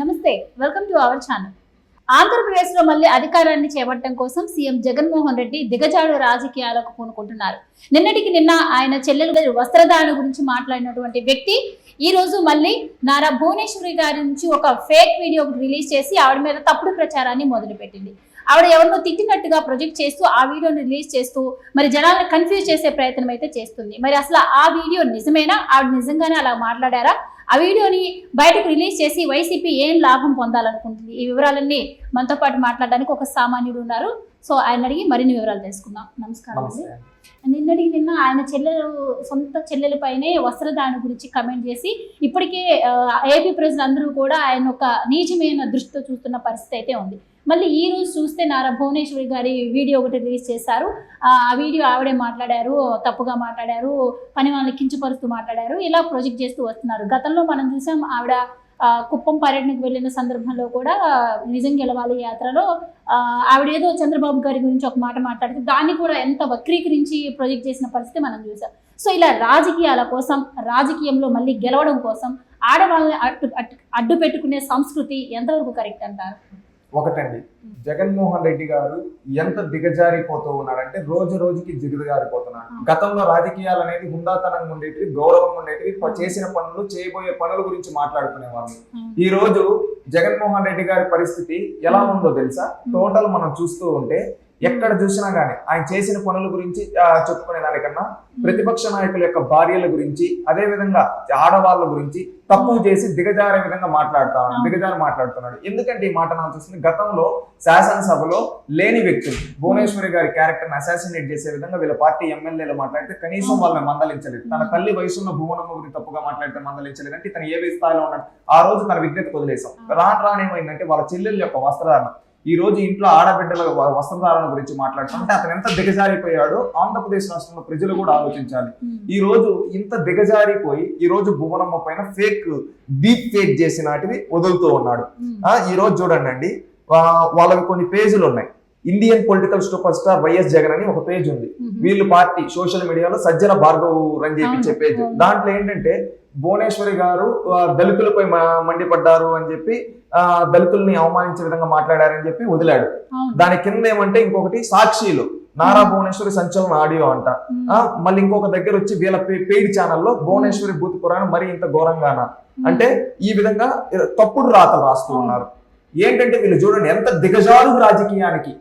నమస్తే welcome to our channel ఆంధ్రప్రదేశ్లో మళ్ళీ అధికారాన్ని చేపట్టడం కోసం సీఎం జగన్మోహన్ రెడ్డి దిగజాడు రాజకీయాలకు పూనుకుంటున్నారు. నిన్నటికి నిన్న ఆయన చెల్లెలు గారి గురించి మాట్లాడినటువంటి వ్యక్తి ఈ రోజు మళ్ళీ నారా భువనేశ్వరి గారి నుంచి ఒక ఫేక్ వీడియో రిలీజ్ చేసి ఆవిడ మీద తప్పుడు ప్రచారాన్ని మొదలుపెట్టింది. ఆవిడ ఎవరినో తిట్టినట్టుగా ప్రొజెక్ట్ చేస్తూ ఆ వీడియోని రిలీజ్ చేస్తూ మరి జనాలను కన్ఫ్యూజ్ చేసే ప్రయత్నం అయితే చేస్తుంది. మరి అసలు ఆ వీడియో నిజమేనా? ఆవిడ నిజంగానే అలా మాట్లాడారా? ఆ వీడియోని బయటకు రిలీజ్ చేసి వైసీపీ ఏం లాభం పొందాలనుకుంటుంది? ఈ వివరాలన్నీ మనతో పాటు మాట్లాడడానికి ఒక సామాన్యుడు ఉన్నారు. సో ఆయన అడిగి మరిన్ని వివరాలు తెలుసుకుందాం. నమస్కారం అండి. నిన్నటికి నిన్న ఆయన చెల్లెలు సొంత చెల్లెలపైనే వస్త్రదాన గురించి కమెంట్ చేసి ఇప్పటికే ఏపీ ప్రజలందరూ కూడా ఆయన ఒక నీచమైన దృష్టితో చూస్తున్న పరిస్థితి అయితే ఉంది. మళ్ళీ ఈ రోజు చూస్తే నారా భువనేశ్వరి గారి వీడియో ఒకటి రిలీజ్ చేశారు. ఆ వీడియో ఆవిడే మాట్లాడారు తప్పుగా మాట్లాడారు పని వాళ్ళని కించపరుస్తూ మాట్లాడారు ఇలా ప్రొజెక్ట్ చేస్తూ వస్తున్నారు. గతంలో మనం చూసాం ఆవిడ కుప్పం పర్యటనకు వెళ్ళిన సందర్భంలో కూడా నిజం గెలవాలి యాత్రలో ఆవిడ ఏదో చంద్రబాబు గారి గురించి ఒక మాట మాట్లాడితే దాన్ని కూడా ఎంత వక్రీకరించి ప్రొజెక్ట్ చేసిన పరిస్థితి మనం చూసాం. సో ఇలా రాజకీయాల కోసం రాజకీయంలో మళ్ళీ గెలవడం కోసం ఆడవాళ్ళని అడ్డు- అడ్డు పెట్టుకునే సంస్కృతి ఎంతవరకు కరెక్ట్ అంటారు? ఒకటండి. జగన్మోహన్ రెడ్డి గారు ఎంత దిగజారిపోతూ ఉన్నాడంటే రోజు రోజుకి దిగజారిపోతున్నాడు అవును. గతంలో రాజకీయాలు అనేది హుందాతనంగా ఉండేటివి గౌరవంగా ఉండేటివి చేసిన పనులు చేయబోయే పనుల గురించి మాట్లాడుకునే వాళ్ళు ఈ రోజు జగన్మోహన్ రెడ్డి గారి పరిస్థితి ఎలా ఉందో తెలుసా? టోటల్ మనం చూస్తూ ఉంటే ఎక్కడ చూసినా గానీ ఆయన చేసిన పనుల గురించి చెప్పుకునే దానికన్నా ప్రతిపక్ష నాయకుల యొక్క భార్యల గురించి అదే విధంగా ఆడవాళ్ళ గురించి తప్పు చేసి దిగజారే విధంగా మాట్లాడుతా అవును. దిగజారి మాట్లాడుతున్నాడు. ఎందుకంటే ఈ మాట నాకు చూస్తుంది గతంలో శాసనసభలో లేని వ్యక్తులు భువనేశ్వరి గారి క్యారెక్టర్ అసాసినేట్ చేసే విధంగా వీళ్ళ పార్టీ ఎమ్మెల్యేలు మాట్లాడితే కనీసం. వాళ్ళని మందలించలేదు. తన తల్లి వయసున్న భువనమ్మ గురించి తప్పుగా మాట్లాడితే మందలించలేదు. అంటే తను ఏ స్థాయిలో ఉన్నాడు? ఆ రోజు తన విజ్ఞత వదిలేసాం రాను రాను ఏమైందంటే వాళ్ళ చెల్లెల యొక్క వస్త్రధారణ. ఈ రోజు ఇంట్లో ఆడబిడ్డల వస్త్రధారణ గురించి మాట్లాడుతుంటే అతను ఎంత దిగజారిపోయాడో ఆంధ్రప్రదేశ్ రాష్ట్రంలో ప్రజలు కూడా ఆలోచించాలి. ఈ రోజు ఇంత దిగజారిపోయి ఈ రోజు భువనమ్మ పైన ఫేక్ డీప్ ఫేక్ చేసినటివి వదులుతూ ఉన్నాడు. ఆ ఈ రోజు చూడండి అండి వాళ్ళకి కొన్ని పేజీలు ఉన్నాయి. Indian political super star YS Jagan అని ఒక పేజ్ ఉంది. వీళ్ళు పార్టీ సోషల్ మీడియాలో సజ్జల భార్గవ్ రని అవును, పేజ్. దాంట్లో ఏంటంటే భువనేశ్వరి గారు దళితులపై మండిపడ్డారు అని చెప్పి ఆ దళితుల్ని అవమానించే విధంగా మాట్లాడారని చెప్పి వదిలాడు. దాని కింద ఏమంటే ఇంకొకటి సాక్షిలు. నారా భువనేశ్వరి సంచలన ఆడియో అంట. మళ్ళీ ఇంకొక దగ్గర వచ్చి వీళ్ళ పెయిడ్ ఛానల్లో భువనేశ్వరి భూతి పురాణం మరి ఇంత ఘోరంగాన? అంటే ఈ విధంగా తప్పుడు రాతలు రాస్తూ ఉన్నారు. ఏంటంటే వీళ్ళు చూడండి ఎంత దిగజారు రాజకీయానికి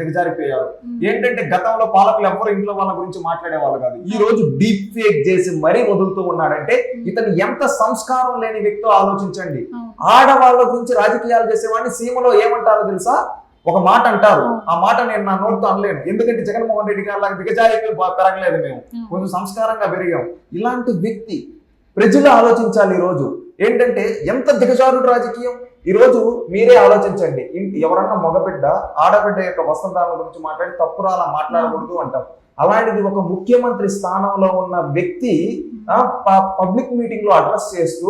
దిగజారిపోయారు. ఏంటంటే గతంలో పాలకులు ఎవరు ఇంట్లో వాళ్ళ గురించి మాట్లాడే వాళ్ళు కాదు. ఈ రోజు డీప్ ఫేక్ చేసి మరీ వదులుతూ ఉన్నాడంటే ఇతను ఎంత సంస్కారం లేని వ్యక్తో ఆలోచించండి. ఆడవాళ్ళ గురించి రాజకీయాలు చేసేవాడిని సీమలో ఏమంటారో తెలుసా? ఒక మాట అంటారు. ఆ మాట నేను నా నోటితో అనలేను. ఎందుకంటే జగన్మోహన్ రెడ్డి గారి లాగా దిగజారిపోయి పెరగలేదు మేము. కొంచెం సంస్కారంగా పెరిగాం. ఇలాంటి వ్యక్తి ప్రజలు ఆలోచించాలి ఈ రోజు. ఏంటంటే ఎంత దిగజారుడు రాజకీయం? ఈ రోజు మీరే ఆలోచించండి. ఇన్- ఎవరన్నా మగబిడ్డ ఆడబిడ్డ యొక్క వస్త్రధారణ గురించి మాట్లాడి తప్పురా అలా మాట్లాడకూడదు అంటాం. అలాంటిది ఒక ముఖ్యమంత్రి స్థానంలో ఉన్న వ్యక్తి పబ్లిక్ మీటింగ్లో అడ్రస్ చేస్తూ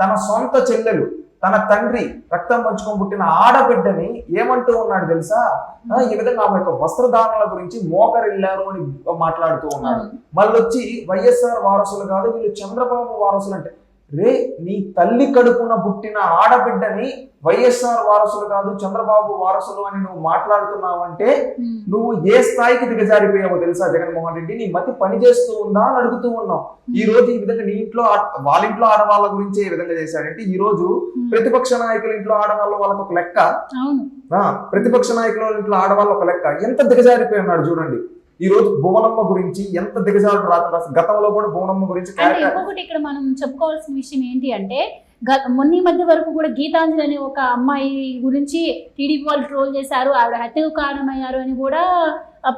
తన సొంత చెల్లెలు తన తండ్రి రక్తం పంచుకొని పుట్టిన ఆడబిడ్డని ఏమంటూ ఉన్నాడు తెలుసా? ఈ విధంగా ఆమె యొక్క వస్త్రధారణల గురించి మోకరిల్లారు అని మాట్లాడుతూ ఉన్నాడు. మళ్ళీ వచ్చి వైఎస్ఆర్ వారసులు కాదు వీళ్ళు చంద్రబాబు వారసులు అంటే రే నీ తల్లి కడుపున పుట్టిన ఆడబిడ్డని వైఎస్ఆర్ వారసులు కాదు చంద్రబాబు వారసులు అని నువ్వు మాట్లాడుతున్నావంటే నువ్వు ఏ స్థాయికి దిగజారిపోయావో తెలుసా జగన్మోహన్ రెడ్డి? నీ మతి పని చేస్తూ ఉందా అని అడుగుతూ ఉన్నావు. ఈ రోజు ఈ విధంగా నీ ఇంట్లో వాళ్ళ ఇంట్లో ఆడవాళ్ళ గురించి ఏ విధంగా చేశాడంటే ఈ రోజు ప్రతిపక్ష నాయకుల ఇంట్లో ఆడవాళ్ళ వాళ్ళకి ఒక లెక్క. ప్రతిపక్ష నాయకుల ఇంట్లో ఆడవాళ్ళ ఒక లెక్క. ఎంత దిగజారిపోయి ఉన్నాడు చూడండి. ఈ రోజు భువనమ్మ గురించి ఎంత దిగజారు రాత గతంలో కూడా భువనమ్మ గురించి అంటే ఇంకొకటి ఇక్కడ మనం చెప్పుకోవాల్సిన విషయం ఏంటి అంటే మొన్న మధ్య వరకు కూడా గీతాంజలి అనే ఒక అమ్మాయి గురించి టీడీపీ వాళ్ళు ట్రోల్ చేశారు ఆవిడ హత్యకు కారణమయ్యారు అని కూడా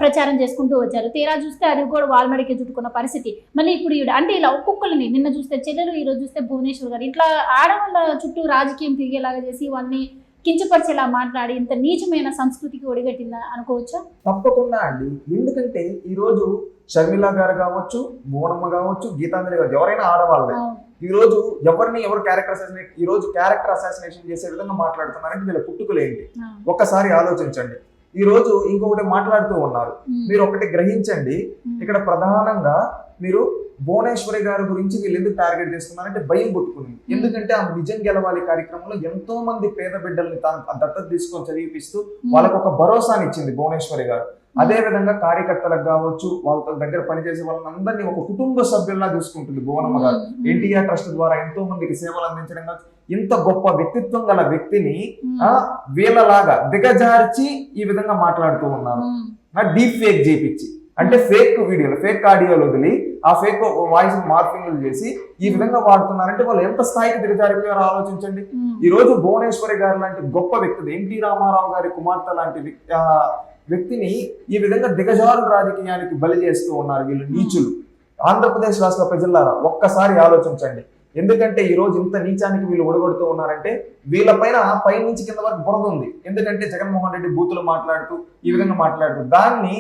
ప్రచారం చేసుకుంటూ వచ్చారు. తీరా చూస్తే అది కూడా వాల్మడికి చుట్టుకున్న పరిస్థితి. మళ్ళీ ఇప్పుడు ఈవిడ అంటే ఇలా ఒక్కొక్కరిని నిన్న చూస్తే చెల్లెలు ఈ రోజు చూస్తే భువనేశ్వర్ గారు. ఇట్లా ఆడవాళ్ళ చుట్టూ రాజకీయం తిరిగేలాగా చేసి వాళ్ళని కించపరిచేలా మాట్లాడి ఇంత నీచమైన సంస్కృతికి ఒడిగట్టిందా అనుకోవచ్చా తప్పకుండా అండి ఎందుకంటే ఈ రోజు షర్మిల గారు కావచ్చు భువనమ్మ కావచ్చు గీతాంజలి కావచ్చు ఎవరైనా ఆడవాళ్ళే. ఈ రోజు ఎవరిని ఎవరు క్యారెక్టర్ అసాసినేట్ ఈ రోజు క్యారెక్టర్ అసాసినేషన్ చేసే విధంగా మాట్లాడుతున్నారంటే వీళ్ళ పుట్టుకలు ఏంటి ఆ. ఒక్కసారి ఆలోచించండి ఈ రోజు ఇంకొకటి మాట్లాడుతూ ఉన్నారు. మీరు ఒకటి గ్రహించండి. ఇక్కడ ప్రధానంగా మీరు భువనేశ్వరి గారి గురించి వీళ్ళు ఎందుకు టార్గెట్ చేస్తున్నారంటే భయం పుట్టుకుంది ఎందుకంటే ఆమె నిజం గెలవాలి కార్యక్రమంలో ఎంతో మంది పేద బిడ్డల్ని తాను దత్తత తీసుకొని చదివిపిస్తూ వాళ్ళకు ఒక భరోసాని ఇచ్చింది భువనేశ్వరి గారు. అదే విధంగా కార్యకర్తలకు కావచ్చు వాళ్ళతో దగ్గర పనిచేసే వాళ్ళందరినీ ఒక కుటుంబ సభ్యుల్లా చూసుకుంటుంది భువనమ్మ గారు. ఎన్టీఆర్ ట్రస్ట్ ద్వారా ఎంతో మందికి సేవలు అందించడం కావచ్చు. ఇంత గొప్ప వ్యక్తిత్వం గల వ్యక్తిని ఆ వీళ్ళలాగా దిగజార్చి ఈ విధంగా మాట్లాడుతూ ఉన్నారు. డీప్ ఫేక్ చేపించి అంటే ఫేక్ వీడియోలు ఫేక్ ఆడియోలు వదిలి ఆ ఫేక్ వాయిస్ మార్పింగ్లు చేసి ఈ విధంగా వాడుతున్నారంటే వాళ్ళు ఎంత స్థాయికి దిగజారిపోయారో ఆలోచించండి. ఈ రోజు భువనేశ్వరి గారు లాంటి గొప్ప వ్యక్తి ఎన్టీ రామారావు గారి కుమార్తె లాంటి వ్యక్తిని ఈ విధంగా దిగజారు రాజకీయానికి బలి చేస్తూ ఉన్నారు వీళ్ళు నీచులు. ఆంధ్రప్రదేశ్ రాష్ట్ర ప్రజలారా ఒక్కసారి ఆలోచించండి. ఎందుకంటే ఈ రోజు ఇంత నీచానికి వీళ్ళు ఒడగొడుతూ ఉన్నారంటే వీళ్ళపైన పై నుంచి కింద వరకు బురద ఉంది. ఎందుకంటే జగన్మోహన్ రెడ్డి బూతులు మాట్లాడుతూ ఈ విధంగా మాట్లాడుతూ దాన్ని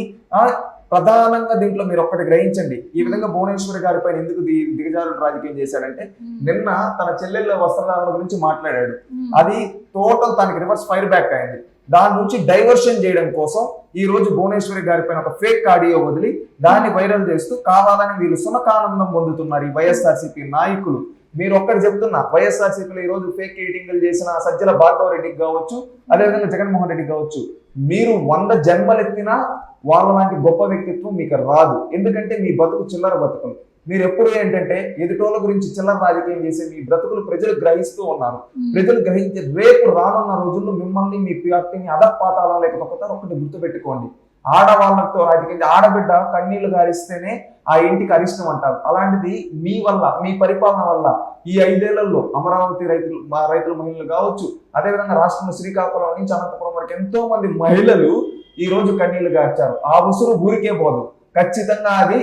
ప్రధానంగా దీంట్లో మీరు ఒక్కటి గ్రహించండి. ఈ విధంగా భువనేశ్వరి గారి పైన ఎందుకు ది- దిగజారుడు రాజకీయం చేశాడంటే నిన్న తన చెల్లెళ్ళ వస్త్రధారణ గురించి మాట్లాడాడు. అది టోటల్ తనకి రివర్స్ ఫైర్ బ్యాక్ అయింది. దాని నుంచి డైవర్షన్ చేయడం కోసం ఈ రోజు భువనేశ్వరి గారి పైన ఒక ఫేక్ ఆడియో వదిలి దాన్ని వైరల్ చేస్తూ కావాలని వీళ్ళు సునకానందం పొందుతున్నారు ఈ వైఎస్ఆర్సీపీ నాయకులు. మీరు ఒక్కటి చెప్తున్నా వైఎస్ఆర్సీపీలో ఈ రోజు ఫేక్ ఎడిటింగ్లు చేసిన సజ్జల భార్గవ రెడ్డికి కావచ్చు అదేవిధంగా జగన్మోహన్ రెడ్డికి కావచ్చు మీరు వంద జన్మలెత్తినా వాళ్ళ లాంటి గొప్ప వ్యక్తిత్వం మీకు రాదు. ఎందుకంటే మీ బతుకు చిల్లర బతుకులు. మీరు ఎప్పుడు ఏంటంటే ఎదుటోళ్ళ గురించి చిల్లర రాజకీయం చేసే మీ బ్రతుకులు ప్రజలు గ్రహిస్తూ ఉన్నారు. ప్రజలు గ్రహించే రేపు రానున్న రోజుల్లో మిమ్మల్ని మీ పార్టీని అధపాతాల లేకపోతారు ఒకటి గుర్తుపెట్టుకోండి. ఆడవాళ్ళతో రాజకీయం ఆడబిడ్డ కన్నీళ్ళు గారిస్తేనే ఆ ఇంటికి అరిష్టం అంటారు. అలాంటిది మీ వల్ల మీ పరిపాలన వల్ల ఈ ఐదేళ్ళలో అమరావతి రైతులు మా రైతుల మహిళలు కావచ్చు అదేవిధంగా రాష్ట్రంలో శ్రీకాకుళం నుంచి అనంతపురం వరకు ఎంతో మంది మహిళలు ఈ రోజు కన్నీళ్ళు గార్చారు. ఆ ఉసురు ఊరికే పోదు. ఖచ్చితంగా అది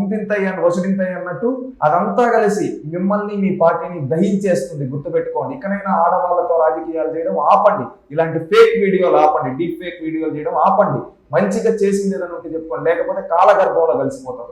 ఇంతింత వసడింత అన్నట్టు అదంతా కలిసి మిమ్మల్ని మీ పార్టీని దహించేస్తుంది గుర్తుపెట్టుకోండి. ఇకనైనా ఆడవాళ్ళతో రాజకీయాలు చేయడం ఆపండి. ఇలాంటి ఫేక్ వీడియోలు ఆపండి. డీప్ ఫేక్ వీడియోలు చేయడం ఆపండి. మంచిగా చేసింది ఏదైనా ఉంటే చెప్పుకోండి. లేకపోతే కాలగర్భంలో కలిసిపోతారు.